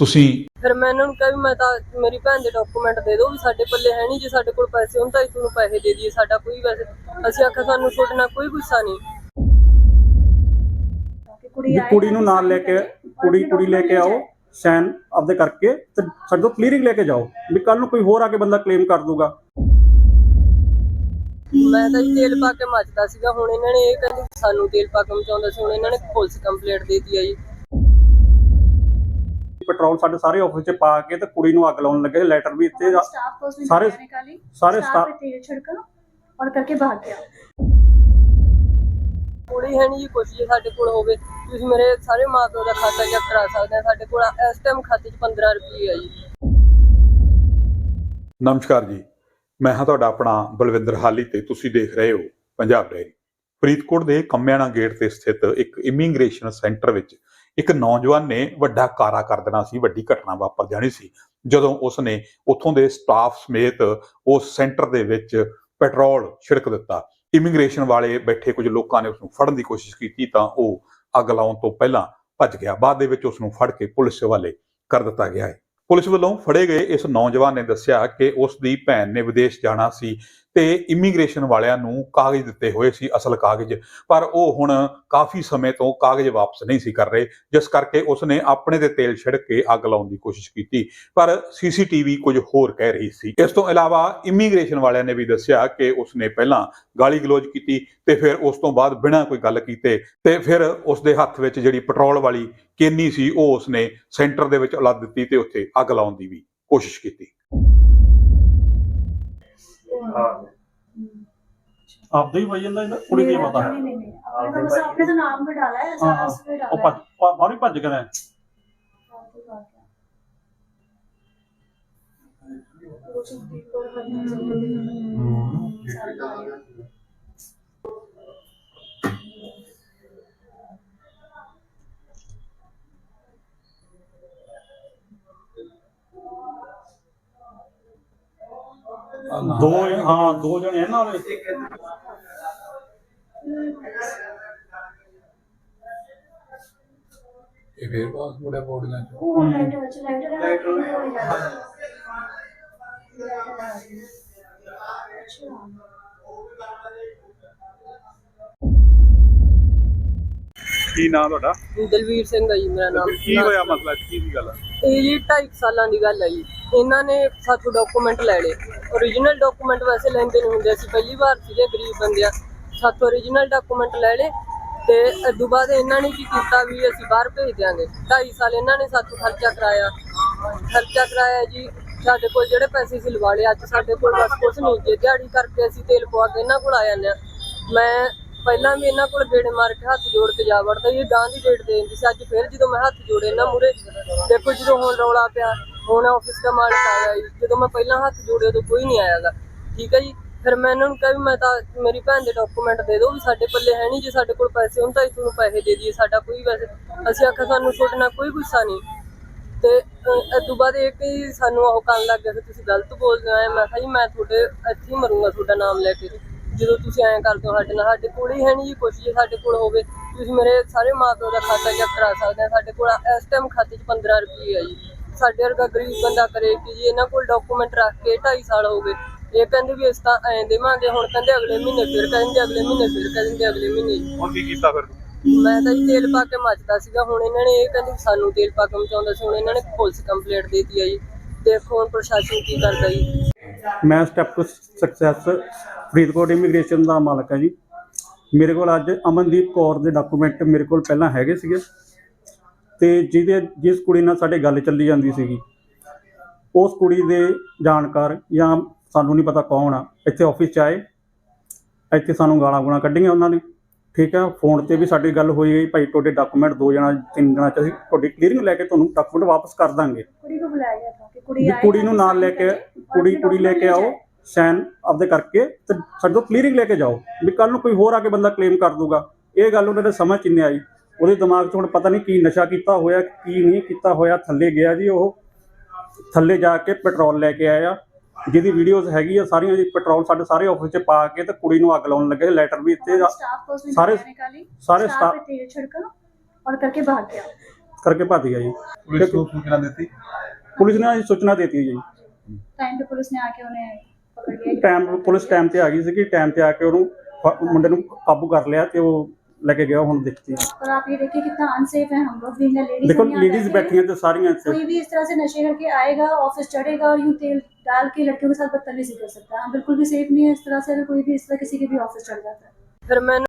ਤੁਸੀਂ? ਫਿਰ ਮੈਂ ਇਹਨਾਂ ਨੂੰ ਕਿਹਾ ਵੀ ਮੈਂ ਤਾਂ ਮੇਰੀ ਭੈਣ ਦੇ ਡਾਕੂਮੈਂਟ ਦੇ ਦਿਓ ਵੀ ਸਾਡੇ ਪੱਲੇ ਹੈ ਨਹੀਂ ਜੇ ਸਾਡੇ ਕੋਲ ਪੈਸੇ ਹੋਣ ਤਾਂ ਅਸੀਂ ਤੁਹਾਨੂੰ ਪੈਸੇ ਦੇ ਦਈਏ ਸਾਡਾ ਕੋਈ ਵੈਸੇ ਅਸੀਂ ਆਖਿਆ ਸਾਨੂੰ ਤੁਹਾਡੇ ਨਾਲ ਕੋਈ ਗੁੱਸਾ ਨਹੀਂ। ਵੀ ਕੁੜੀ ਨੂੰ ਨਾਲ ਲੈ ਕੇ ਕੁੜੀ ਕੁੜੀ ਲੈ ਕੇ ਆਓ ਸਾਈਨ ਆਪਦੇ ਕਰਕੇ ਤੇ ਸਾਡੇ ਤੋਂ ਕਲੀਅਰਿੰਗ ਲੈ ਕੇ ਜਾਓ ਵੀ ਕੱਲ ਨੂੰ ਕੋਈ ਹੋਰ ਆ ਕੇ ਬੰਦਾ ਕਲੇਮ ਕਰ ਦੂਗਾ। ਮੈਂ ਤਾਂ ਜੀ ਤੇਲ ਪਾ ਕੇ ਮੱਚਦਾ ਸੀਗਾ ਹੁਣ ਇਹਨਾਂ ਨੇ ਇਹ ਕਹਿੰਦੇ ਵੀ ਸਾਨੂੰ ਤੇਲ ਪਾ ਕੇ ਮਚਾਉਂਦਾ ਸੀ ਹੁਣ ਇਹਨਾਂ ਨੇ ਪੁਲਿਸ ਕੰਪਲੇਂਟ ਦੇ ਦਿੱਤੀ ਆ ਜੀ। ਪੈਟਰੋਲ ਸਾਡੇ ਸਾਰੇ ਆਫਿਸ 'ਚ ਪਾ ਕੇ ਤੇ ਕੁੜੀ ਨੂੰ ਅੱਗ ਲਾਉਣ ਲੱਗੇ ਲੈਟਰ ਵੀ ਇੱਥੇ ਆ- स्टाफ को उसने सारे- सारे निकाली ਸਾਰੇ स्टाफ ਸਟਾਫ पे तेल छिड़का और करके भाग गया ਕੁੜੀ ਹੈ ਨਹੀਂ ਜੀ ਕੁਛ ਜੇ ਸਾਡੇ ਕੋਲ ਹੋਵੇ ਤੁਸੀਂ ਮੇਰੇ ਸਾਰੇ ਮਾਪਿਓ ਦਾ ਖਾਤਾ ਚੈੱਕ ਕਰਾ ਸਕਦੇ ਆ ਸਾਡੇ ਕੋਲ ਇਸ ਟਾਈਮ ਖਾਤੇ 'ਚ 15 ਰੁਪਏ ਆ ਜੀ ਨਮਸਕਾਰ ਜੀ ਮੈਂ ਹਾਂ ਤੁਹਾਡਾ ਆਪਣਾ ਬਲਵਿੰਦਰ ਹਾਲੀ ਤੇ ਤੁਸੀਂ ਦੇਖ ਰਹੇ ਹੋ ਪੰਜਾਬ ਡਾਇਰੀ ਫਰੀਦਕੋਟ ਦੇ ਕੰਮਿਆਣਾ ਗੇਟ ਤੇ ਸਥਿਤ ਇੱਕ ਇਮੀਗ੍ਰੇਸ਼ਨ ਸੈਂਟਰ ਵਿੱਚ ਇੱਕ ਨੌਜਵਾਨ ਨੇ ਵੱਡਾ ਕਾਰਾ ਕਰ ਦੇਣਾ ਸੀ, ਵੱਡੀ ਘਟਨਾ ਵਾਪਰ ਜਾਣੀ ਸੀ। ਜਦੋਂ ਉਸਨੇ ਉੱਥੋਂ ਦੇ ਸਟਾਫ ਸਮੇਤ ਉਸ ਸੈਂਟਰ ਦੇ ਵਿੱਚ ਪੈਟਰੋਲ ਛਿੜਕ ਦਿੱਤਾ। ਇਮੀਗ੍ਰੇਸ਼ਨ ਵਾਲੇ ਬੈਠੇ ਕੁਝ ਲੋਕਾਂ ਨੇ ਉਸ ਨੂੰ ਫੜਨ ਦੀ ਕੋਸ਼ਿਸ਼ ਕੀਤੀ ਤਾਂ ਉਹ ਅੱਗ ਲਾਉਣ ਤੋਂ ਪਹਿਲਾਂ ਭੱਜ ਗਿਆ। ਬਾਅਦ ਦੇ ਵਿੱਚ ਉਸ ਨੂੰ ਫੜ ਕੇ ਪੁਲਿਸ ਹਵਾਲੇ ਕਰ ਦਿੱਤਾ ਗਿਆ ਹੈ। ਪੁਲਿਸ ਵੱਲੋਂ ਫੜੇ ਗਏ ਇਸ ਨੌਜਵਾਨ ਨੇ ਦੱਸਿਆ ਕਿ ਉਸ ਦੀ ਭੈਣ ਨੇ ਵਿਦੇਸ਼ ਜਾਣਾ ਸੀ। ਤੇ ਇਮੀਗ੍ਰੇਸ਼ਨ ਵਾਲਿਆਂ ਨੂੰ ਕਾਗਜ਼ ਦਿੱਤੇ ਹੋਏ ਸੀ ਅਸਲ ਕਾਗਜ਼। ਪਰ ਉਹ ਹੁਣ ਕਾਫੀ ਸਮੇਂ ਤੋਂ ਕਾਗਜ਼ ਵਾਪਸ ਨਹੀਂ ਸੀ ਕਰ ਰਹੇ, ਜਿਸ ਕਰਕੇ ਉਸਨੇ ਆਪਣੇ ਤੇ ਤੇਲ ਛਿੜਕ ਕੇ ਅੱਗ ਲਾਉਣ ਦੀ ਕੋਸ਼ਿਸ਼ ਕੀਤੀ। ਪਰ ਸੀਸੀਟੀਵੀ ਕੁਝ ਹੋਰ ਕਹਿ ਰਹੀ ਸੀ। ਇਸ ਤੋਂ ਇਲਾਵਾ ਇਮੀਗ੍ਰੇਸ਼ਨ ਵਾਲਿਆਂ ਨੇ ਵੀ ਦੱਸਿਆ ਕਿ ਉਸਨੇ ਪਹਿਲਾਂ ਗਾਲੀ ਗਲੋਚ ਕੀਤੀ ਤੇ ਫਿਰ ਉਸ ਤੋਂ ਬਾਅਦ ਬਿਨਾਂ ਕੋਈ ਗੱਲ ਕੀਤੇ ਤੇ ਫਿਰ ਉਸ ਦੇ ਹੱਥ ਵਿੱਚ ਜਿਹੜੀ ਪੈਟਰੋਲ ਵਾਲੀ ਕੇਨੀ ਸੀ, ਉਹ ਉਸਨੇ ਸੈਂਟਰ ਦੇ ਵਿੱਚ ਉਲੱਦ ਦਿੱਤੀ ਤੇ ਉੱਥੇ ਅੱਗ ਲਾਉਣ ਦੀ ਵੀ ਕੋਸ਼ਿਸ਼ ਕੀਤੀ। ਹਾਂ। ਆਪਦਾ ਹੀ ਵਈ ਜਾਂਦਾ ਇਹਦਾ ਕੁੜੀ ਕੀ ਪਤਾ ਹੈ। ਨਹੀਂ ਨਹੀਂ ਆਪਣੇ ਤਾਂ ਆਪਣੇ ਦਾ ਨਾਮ ਵੀ ਡਾਲਾ ਹੈ ਸਾਰਾ ਉਸ ਵੀ ਉਹ ਡਾਲਾ ਭੱਜ ਭੱਜ- ਬਾਹਰੋਂ ਹੀ ਭੱਜ ਗਿਆ ਕੁਝ ਦੀ ਕੋਈ ਹੱਦ ਨਹੀਂ ਹੈ। ਦੋ ਹਾਂ ਦੋ ਜਣੇ ਇਹਨਾਂ ਵਾਲੇ ਇਹ ਫੇਰ ਬਾਸ ਮੁੜੇ ਪੌੜੀਆਂ ਚ। ਉਹ ਕੀ ਨਾਮ ਤੁਹਾਡਾ? ਦਲਵੀਰ ਸਿੰਘ ਆ ਜੀ ਮੇਰਾ ਨਾਮ ਕੀ ਹੋਇਆ ਮਸਲਾ? ਕੀ ਦੀ ਗੱਲ ਆ? ਇਹ ਜੀ 2.5 ਸਾਲਾਂ ਦੀ ਗੱਲ ਹੈ ਜੀ। ਇਹਨਾਂ ਨੇ ਸਾਥੋਂ ਡਾਕੂਮੈਂਟ ਲੈ ਲਏ। origignal ਡਾਕੂਮੈਂਟ ਵੈਸੇ ਲੈਂਦੇ ਨਹੀਂ ਹੁੰਦੇ ਸੀ ਪਹਿਲੀ ਵਾਰ ਸੀਗੇ ਗਰੀਬ ਬੰਦਿਆਂ। ਸਾਥੋਂ origignal ਡਾਕੂਮੈਂਟ ਲੈ ਲਏ ਤੇ ਅਦੋਂ ਬਾਅਦ ਇਹਨਾਂ ਨੇ ਕੀ ਕੀਤਾ ਵੀ ਅਸੀਂ ਬਾਹਰ ਭੇਜ ਦਿਆਂਗੇ। 2.5 ਸਾਲ ਇਹਨਾਂ ਨੇ ਸਾਥੋਂ ਖਰਚਾ ਕਰਾਇਆ। ਖਰਚਾ ਕਰਾਇਆ ਜੀ, ਸਾਡੇ ਕੋਲ ਜਿਹੜੇ ਪੈਸੇ ਸੀ ਲਵਾ ਲਏ। ਅੱਜ ਸਾਡੇ ਕੋਲ ਬਸ ਕੁਛ ਨਹੀਂ। ਜੇ ਦਿਹਾੜੀ ਕਰਕੇ ਅਸੀਂ ਤੇਲ ਪਵਾ ਕੇ ਇਹਨਾਂ ਕੋਲ ਆ ਜਾਂਦੇ ਹਾਂ। ਮੈਂ ਪਹਿਲਾਂ ਵੀ ਇਹਨਾਂ ਕੋਲ ਗੇੜੇ ਮਾਰ ਕੇ ਹੱਥ ਜੋੜ ਕੇ ਜਾ ਵੜਦਾ ਇਹ ਗਾਂ ਦੀ ਡੇਟ ਦੇ ਦਿੰਦੀ ਸੀ। ਅੱਜ ਫਿਰ ਜਦੋਂ ਮੈਂ ਹੱਥ ਜੋੜੇ ਇਹਨਾਂ ਮੂਰੇ ਦੇਖੋ ਜਦੋਂ ਹੁਣ ਰੌਲਾ ਪਿਆ, ਹੁਣ ਆਫਿਸ ਦਾ ਮਾਲਕ ਆਇਆ ਜੀ। ਜਦੋਂ ਮੈਂ ਪਹਿਲਾਂ ਹੱਥ ਜੋੜੇ ਉਦੋਂ ਕੋਈ ਨਹੀਂ ਆਇਆਗਾ ਠੀਕ ਹੈ ਜੀ? ਫਿਰ ਮੈਂ ਇਹਨਾਂ ਨੂੰ ਕਿਹਾ ਵੀ ਮੈਂ ਤਾਂ ਮੇਰੀ ਭੈਣ ਦੇ ਡਾਕੂਮੈਂਟ ਦੇ ਦਿਓ ਵੀ ਸਾਡੇ ਪੱਲੇ ਹੈ ਨਹੀਂ, ਜੇ ਸਾਡੇ ਕੋਲ ਪੈਸੇ ਹੁਣ ਤਾਂ ਅਸੀਂ ਤੁਹਾਨੂੰ ਪੈਸੇ ਦੇ ਦਈਏ, ਸਾਡਾ ਕੋਈ ਵੈਸੇ, ਅਸੀਂ ਆਖਿਆ ਸਾਨੂੰ ਤੁਹਾਡੇ ਨਾਲ ਕੋਈ ਗੁੱਸਾ ਨਹੀਂ। ਤੇ ਇਸ ਤੋਂ ਬਾਅਦ ਇਹ ਕਿ ਸਾਨੂੰ ਉਹ ਕਰਨ ਲੱਗ ਗਿਆ ਕਿ ਤੁਸੀਂ ਗਲਤ ਬੋਲਦੇ ਆਏ ਮੈਂ ਕਿਹਾ ਜੀ, ਮੈਂ ਤੁਹਾਡੇ ਇੱਥੇ ਹੀ ਮਰੂੰਗਾ, ਤੁਹਾਡਾ ਨਾਮ ਲੈ ਕੇ। ਜਦੋਂ ਤੁਸੀਂ ਐਂ ਕਰਦੇ ਹੋ ਸਾਡੇ ਨਾਲ ਸਾਡੇ ਕੋਲ ਹੀ ਹੈ ਨਹੀਂ ਜੀ ਕੁਛ ਜੇ ਸਾਡੇ ਕੋਲ ਹੋਵੇ। ਤੁਸੀਂ ਮੇਰੇ ਸਾਰੇ ਮਾਪਿਓ ਦਾ ਖਾਤਾ ਚੈੱਕ ਕਰਾ ਸਕਦੇ ਆ ਸਾਡੇ ਕੋਲ ਇਸ ਟਾਈਮ ਖਾਤੇ 'ਚ 15 ਰੁਪਏ ਆ ਜੀ। ਸਾਡੇ ਵਰਗਾ ਗਰੀਬ ਬੰਦਾ ਕਰੇ ਕਿ ਜੀ ਇਹਨਾਂ ਕੋਲ ਡਾਕੂਮੈਂਟ ਰੱਖ ਕੇ 2.5 ਸਾਲ ਹੋ ਗਏ। ਇਹ ਕਹਿੰਦੇ ਵੀ ਇਸ ਤਾਂ ਐਂ ਦੇਵਾਂਗੇ ਹੁਣ ਕਹਿੰਦੇ ਅਗਲੇ ਮਹੀਨੇ ਫਿਰ ਕਹਿੰਦੇ ਅਗਲੇ ਮਹੀਨੇ ਫਿਰ ਕਹਿੰਦੇ ਅਗਲੇ ਮਹੀਨੇ ਜੀ। ਹੁਣ ਕੀ ਕੀਤਾ ਫਿਰ ਮੈਂ ਤਾਂ ਜੀ ਤੇਲ ਪਾ ਕੇ ਮੱਚਦਾ ਸੀਗਾ। ਹੁਣ ਇਹਨਾਂ ਨੇ ਇਹ ਕਹਿੰਦੇ ਵੀ ਸਾਨੂੰ ਤੇਲ ਪਾ ਕੇ ਮਚਾਉਂਦਾ ਸੀ। ਹੁਣ ਇਹਨਾਂ ਨੇ ਪੁਲਿਸ ਕੰਪਲੇਂਟ ਦੇ ਦਿੱਤੀ ਆ ਜੀ। ਦੇਖੋ ਹੁਣ ਪ੍ਰਸ਼ਾਸਨ ਕੀ ਕਰਦਾ ਜੀ। ਮੈਂ step to success Faridkot immigration ਦਾ ਮਾਲਕ ਹੈ ਜੀ। ਮੇਰੇ ਕੋਲ ਅੱਜ ਅਮਨਦੀਪ ਕੌਰ ਦੇ ਡਾਕੂਮੈਂਟ ਮੇਰੇ ਕੋਲ ਪਹਿਲਾਂ ਹੈਗੇ ਸੀਗੇ। ਤੇ ਜਿਹਦੇ ਜਿਸ ਕੁੜੀ ਨਾਲ ਸਾਡੇ ਗੱਲ ਚੱਲੀ ਜਾਂਦੀ ਸੀਗੀ ਉਸ ਕੁੜੀ ਦੇ ਜਾਣਕਾਰ ਜਾਂ ਸਾਨੂੰ ਨਹੀਂ ਪਤਾ ਕੌਣ ਆ ਇੱਥੇ ਆਫਿਸ 'ਚ ਆਏ। ਇੱਥੇ ਸਾਨੂੰ ਗਾਲਾਂ ਗੁਣਾ ਕੱਢੀਆਂ ਉਹਨਾਂ ਨੇ। ਠੀਕ ਆ ਫੋਨ ਤੇ ਵੀ ਸਾਡੀ ਗੱਲ ਹੋਈ ਹੈ ਭਾਈ ਤੁਹਾਡੇ ਡਾਕੂਮੈਂਟ ਦੋ ਜਣਾ ਤਿੰਨ ਜਣਾ ਚ ਅਸੀਂ ਤੁਹਾਡੀ ਕਲੀਅਰਿੰਗ ਲੈ ਕੇ ਤੁਹਾਨੂੰ ਡਾਕੂਮੈਂਟ ਵਾਪਸ ਕਰ ਦਾਂਗੇ। ਕੁੜੀ ਨੂੰ ਬੁਲਾਇਆ ਗਿਆ ਕਿ ਕੁੜੀ ਆਏ ਕੁੜੀ ਨੂੰ ਨਾਲ ਲੈ ਕੇ ਕੁੜੀ ਕੁੜੀ ਲੈ ਕੇ ਆਓ। ਸੈਨ ਆਪਦੇ ਕਰਕੇ ਤੇ ਸਾਡੇ ਤੋਂ ਕਲੀਅਰਿੰਗ ਲੈ ਕੇ ਜਾਓ ਵੀ ਕੱਲ ਨੂੰ ਕੋਈ ਹੋਰ ਆ ਕੇ ਬੰਦਾ ਕਲੇਮ ਕਰ ਦੂਗਾ। ਇਹ ਗੱਲ ਉਹਨਾਂ ਦੇ ਸਮਝ ਨਹੀਂ ਆਈ। ਉਹਦੇ ਦਿਮਾਗ 'ਚ ਹੁਣ ਪਤਾ ਨਹੀਂ ਕੀ ਨਸ਼ਾ ਕੀਤਾ ਹੋਇਆ ਕੀ ਨਹੀਂ ਕੀਤਾ ਹੋਇਆ ਥੱਲੇ ਗਿਆ ਜੀ ਉਹ। ਥੱਲੇ ਜਾ ਕੇ ਪੈਟਰੋਲ ਲੈ ਕੇ ਆਇਆ। ਜਿਹਦੀ ਵੀਡੀਓਜ਼ ਹੈਗੀ ਆ ਸਾਰੀਆਂ ਜੀ ਪੈਟਰੋਲ ਸਾਡੇ ਸਾਰੇ ਆਫਿਸ 'ਚ ਪਾ ਕੇ ਤੇ ਕੁੜੀ ਨੂੰ ਅੱਗ ਲਾਉਣ ਲੱਗੇ ਲੈਟਰ ਵੀ ਇੱਥੇ ਸਾਰੇ ਸਾਰੇ ਸਟਾਫ ਔਰ ਕਰਕੇ ਭਾਗ ਗਿਆ। ਕਰਕੇ ਭੱਜ ਗਿਆ ਜੀ। ਪੁਲਿਸ ਨੂੰ ਸੂਚਨਾ ਦਿੱਤੀ? ਪੁਲਿਸ ਨੇ ਸੂਚਨਾ ਦਿੱਤੀ ਜੀ। ਟਾਈਮ ਤੇ ਪੁਲਿਸ ਨੇ ਆ ਕੇ ਉਹਨੇ ਟਾਈਮ ਪੁਲਿਸ ਟਾਈਮ ਤੇ ਆ ਗਈ ਸੀਗੀ ਟਾਈਮ ਤੇ ਆ ਕੇ ਉਹਨੂੰ ਫ- ਮੁੰਡੇ ਨੂੰ ਕਾਬੂ ਕਰ ਲਿਆ ਤੇ ਉਹ ਲੈ ਕੇ ਗਿਆ ਹੁਣ ਦੇਖਤੀ और आप ये देखिए कितना अनसेफ है हम लोग भी लेडीज ਦੇਖੋ ਲੇਡੀਜ਼ ਬੈਠੀਆਂ ਤੇ ਸਾਰੀਆਂ ਇੱਥੇ कोई भी इस तरह से नशे करके आएगा ऑफिस चढ़ेगा और यूं तेल डाल के लड़कियों के साथ बदतमीजी कर सकता है हम बिल्कुल भी सेफ नहीं है इस तरह से अगर कोई भी इस तरह किसी के भी ऑफिस चढ़ जाता है ਫਿਰ ਮੈਂ